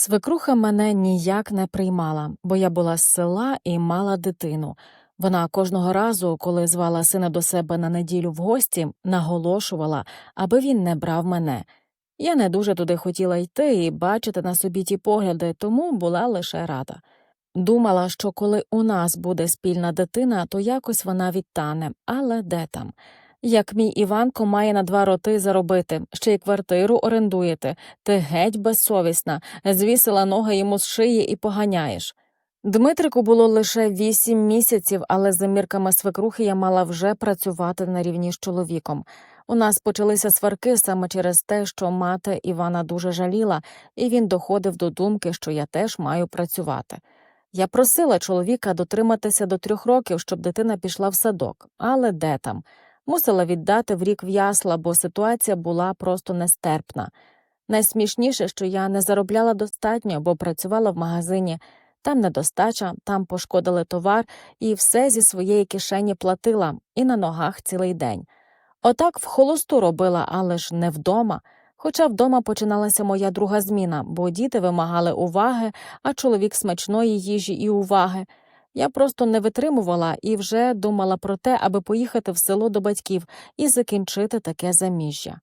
Свекруха мене ніяк не приймала, бо я була з села і мала дитину. Вона кожного разу, коли звала сина до себе на неділю в гості, наголошувала, аби він не брав мене. Я не дуже туди хотіла йти і бачити на собі ті погляди, тому була лише рада. Думала, що коли у нас буде спільна дитина, то якось вона відтане, але де там? Як мій Іванко має на два роти заробити, ще й квартиру орендуєте, ти геть безсовісна, звісила ноги йому з шиї і поганяєш. Дмитрику було лише вісім місяців, але за мірками свекрухи я мала вже працювати на рівні з чоловіком. У нас почалися сварки саме через те, що мати Івана дуже жаліла, і він доходив до думки, що я теж маю працювати. Я просила чоловіка дотриматися до трьох років, щоб дитина пішла в садок, але де там? Мусила віддати в рік в ясла, бо ситуація була просто нестерпна. Найсмішніше, що я не заробляла достатньо, бо працювала в магазині. Там недостача, там пошкодили товар і все зі своєї кишені платила, і на ногах цілий день. Отак в холосту робила, але ж не вдома. Хоча вдома починалася моя друга зміна, бо діти вимагали уваги, а чоловік смачної їжі і уваги. Я просто не витримувала і вже думала про те, аби поїхати в село до батьків і закінчити таке заміжжя.